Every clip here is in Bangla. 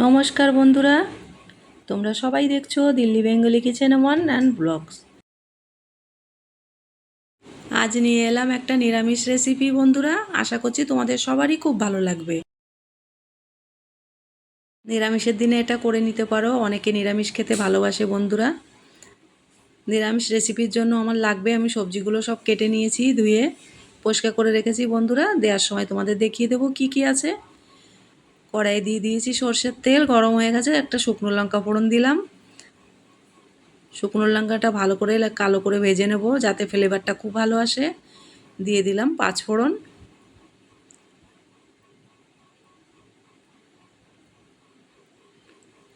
নমস্কার বন্ধুরা, তোমরা সবাই দেখছ Delhi Bengali kitchen one and blogs. আজ নিয়ে এলাম একটা নিরামিষ রেসিপি বন্ধুরা, আশা করছি তোমাদের সবারই খুব ভালো লাগবে। নিরামিষের দিনে এটা করে নিতে পারো, অনেকে নিরামিষ খেতে ভালোবাসে বন্ধুরা। নিরামিষ রেসিপির জন্য আমার লাগবে, আমি সবজিগুলো সব কেটে নিয়েছি, ধুয়ে পরিষ্কার করে রেখেছি বন্ধুরা, দেওয়ার সময় তোমাদের দেখিয়ে দেবো কি কি আছে। কড়াই দিয়ে দিয়েছি সর্ষের তেল, গরম হয়ে গেছে, একটা শুকনো লঙ্কা ফোড়ন দিলাম। শুকনো লঙ্কাটা ভালো করে কালো করে ভেজে নেব, যাতে ফ্লেভারটা খুব ভালো আসে। দিয়ে দিলাম পাঁচ ফোড়ন।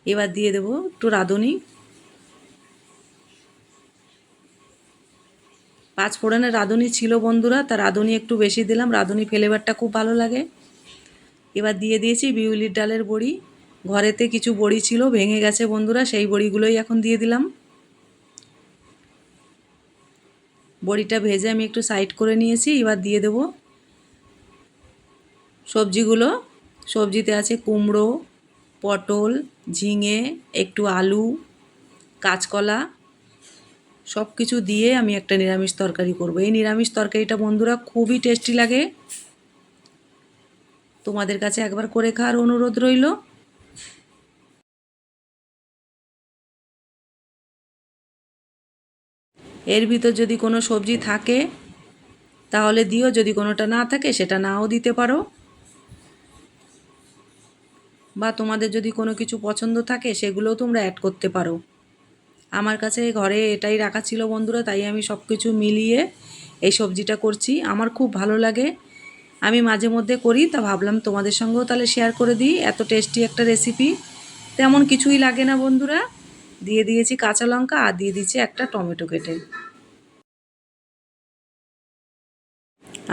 এবার দিয়ে দেবো একটু রাঁধুনি। পাঁচ ফোড়নের রাঁধুনি ছিল বন্ধুরা, তা রাঁধুনি একটু বেশি দিলাম, রাঁধুনি ফ্লেভারটা খুব ভালো লাগে। এবার দিয়ে দিয়েছি বিউলির ডালের বড়ি। ঘরেতে কিছু বড়ি ছিল, ভেঙে গেছে বন্ধুরা, সেই বড়িগুলোই এখন দিয়ে দিলাম। বড়িটা ভেজে আমি একটু সাইড করে নিয়েছি, এবার দিয়ে দেব সবজিগুলো। সবজিতে আছে কুমড়ো, পটল, ঝিঙে, একটু আলু, কাঁচকলা সব কিছু দিয়ে আমি একটা নিরামিষ তরকারি করব। এই নিরামিষ তরকারিটা বন্ধুরা খুবই টেস্টি লাগে। তোমাদের কাছে একবার করে খাওয়ার অনুরোধ রইল। এর ভিতর যদি কোনো সবজি থাকে, তাহলে দিও। যদি কোনোটা না থাকে, সেটা নাও দিতে পারো। বা তোমাদের যদি কোনো কিছু পছন্দ থাকে, সেগুলোও তোমরা অ্যাড করতে পারো। আমার কাছে ঘরে এটাই রাখা ছিল বন্ধুরা, তাই আমি সব কিছু মিলিয়ে এই সবজিটা করছি। আমার খুব ভালো লাগে। আমি মাঝে মধ্যে করি, তা ভাবলাম তোমাদের সঙ্গেও তাহলে শেয়ার করে দিই। এত টেস্টি একটা রেসিপি তেমন কিছুই লাগে না বন্ধুরা। দিয়ে দিয়েছি কাঁচা লঙ্কা আর দিয়ে দিচ্ছি একটা টমেটো কেটে।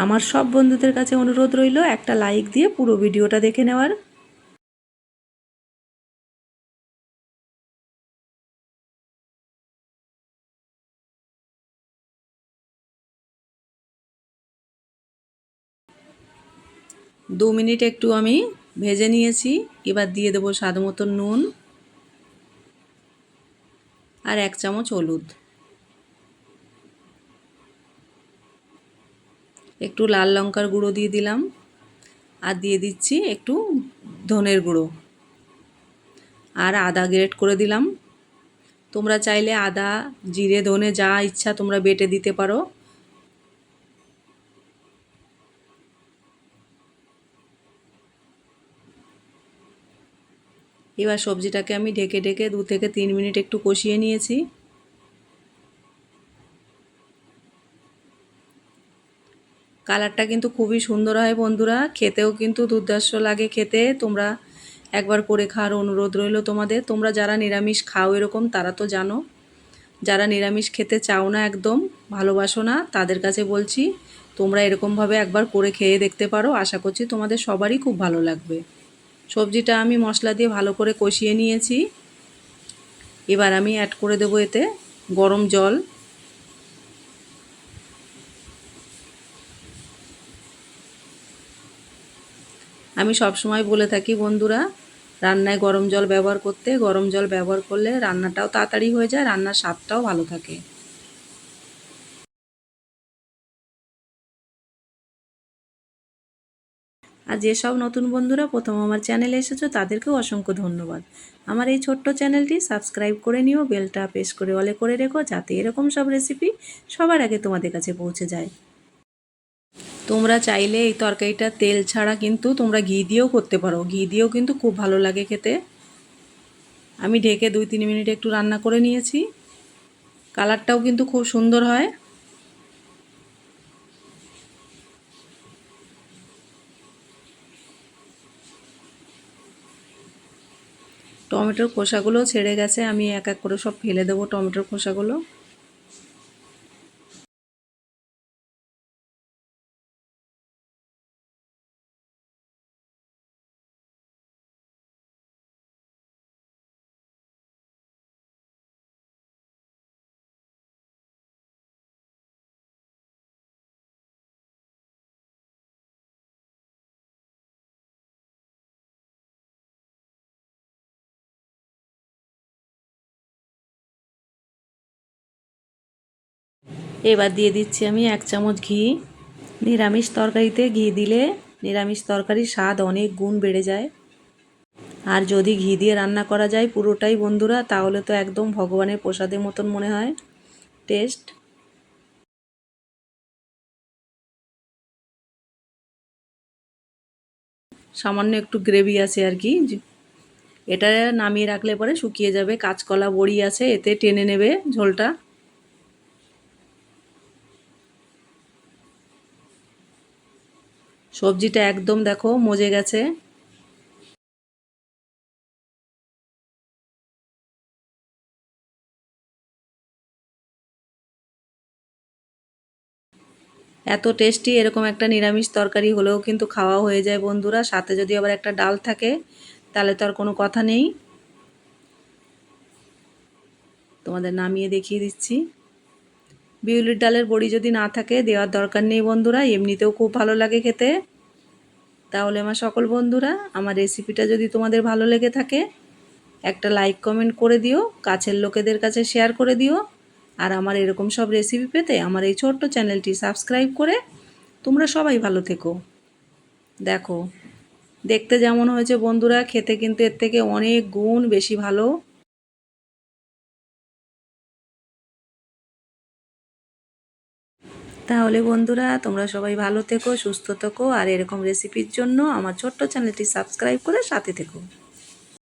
আমার সব বন্ধুদের কাছে অনুরোধ রইল একটা লাইক দিয়ে পুরো ভিডিওটা দেখে নেওয়ার। দু মিনিট একটু আমি ভেজে নিয়েছি। এবার দিয়ে দেবো স্বাদ মতন নুন আর এক চামচ হলুদ। একটু লাল লঙ্কার গুঁড়ো দিয়ে দিলাম আর দিয়ে দিচ্ছি একটু ধনের গুঁড়ো। আর আদা গ্রেট করে দিলাম। তোমরা চাইলে আদা, জিরে, ধনে যা ইচ্ছা তোমরা বেটে দিতে পারো। এবার সবজিটাকে আমি ঢেকে ঢেকে দু থেকে তিন মিনিট একটু কষিয়ে নিয়েছি। কালারটা কিন্তু খুবই সুন্দর হয় বন্ধুরা, খেতেও কিন্তু দুর্দর্শ লাগে খেতে। তোমরা একবার করে খাওয়ার অনুরোধ রইল তোমাদের। তোমরা যারা নিরামিষ খাও এরকম, তারা তো জানো। যারা নিরামিষ খেতে চাও না একদম, ভালোবাসো না, তাদের কাছে বলছি, তোমরা এরকমভাবে একবার করে খেয়ে দেখতে পারো। আশা করছি তোমাদের সবারই খুব ভালো লাগবে। সবজিটা আমি মশলা দিয়ে ভালো করে কষিয়ে নিয়েছি। এবার আমি অ্যাড করে দেবো এতে গরম জল। আমি সব সময় বলে থাকি বন্ধুরা, রান্নায় গরম জল ব্যবহার করতে, গরম জল ব্যবহার করলে রান্নাটাও তাড়াতাড়ি হয়ে যায়, রান্নার স্বাদটাও ভালো থাকে। আর যেসব নতুন বন্ধুরা প্রথম আমার চ্যানেলে এসেছ, তাদেরকেও অসংখ্য ধন্যবাদ। আমার এই ছোট্ট চ্যানেলটি সাবস্ক্রাইব করে নিও, বেলটা প্রেস করে অলে করে রেখো, যাতে এরকম সব রেসিপি সবার আগে তোমাদের কাছে পৌঁছে যায়। তোমরা চাইলে এই তরকারিটা তেল ছাড়া কিন্তু তোমরা ঘি দিয়েও করতে পারো। ঘি দিয়েও কিন্তু খুব ভালো লাগে খেতে। আমি ঢেকে দুই তিন মিনিট একটু রান্না করে নিয়েছি। কালারটাও কিন্তু খুব সুন্দর হয়। টমেটোর খোসাগুলো ছেড়ে গেছে আমি এক এক করে সব ফেলে দেবো টমেটোর খোসাগুলো। এবার দিয়ে দিচ্ছি আমি এক চামচ ঘি। নিরামিষ তরকারিতে ঘি দিলে নিরামিষ তরকারির স্বাদ অনেক গুণ বেড়ে যায়। আর যদি ঘি দিয়ে রান্না করা যায় পুরোটাই বন্ধুরা, তাহলে তো একদম ভগবানের প্রসাদের মতন মনে হয়। টেস্ট। সামান্য একটু গ্রেভি আছে আর কি। এটা নামিয়ে রাখলে পরে শুকিয়ে যাবে, কাঁচকলা বড়ি আছে, এতে টেনে নেবে ঝোলটা। সবজিটা একদম দেখো মজে গেছে। এত টেস্টি এরকম একটা নিরামিষ তরকারি হলেও কিন্তু খাওয়া হয়ে যায় বন্ধুরা। সাথে যদি আবার একটা ডাল থাকে, তাহলে তো আর কোনো কথা নেই। তোমাদের নামিয়ে দেখিয়ে দিচ্ছি। বিউলির ডালের বড়ি যদি না থাকে, দেওয়ার দরকার নেই বন্ধুরা, এমনিতেও খুব ভালো লাগে খেতে। তাহলে আমার সকল বন্ধুরা, আমার রেসিপিটা যদি তোমাদের ভালো লেগে থাকে, একটা লাইক কমেন্ট করে দিও, কাছের লোকেদের কাছে শেয়ার করে দিও, আর আমার এরকম সব রেসিপি পেতে আমার এই ছোট্ট চ্যানেলটি সাবস্ক্রাইব করে তোমরা সবাই ভালো থেকো। দেখো, দেখতে যেমন হয়েছে বন্ধুরা, খেতে কিন্তু এর থেকে অনেক গুণ বেশি ভালো। তাহলে বন্ধুরা, তোমরা সবাই ভালো থেকো, সুস্থ থেকো, আর এরকম রেসিপির জন্য আমার ছোট্ট চ্যানেলটি সাবস্ক্রাইব করে সাথে থেকো।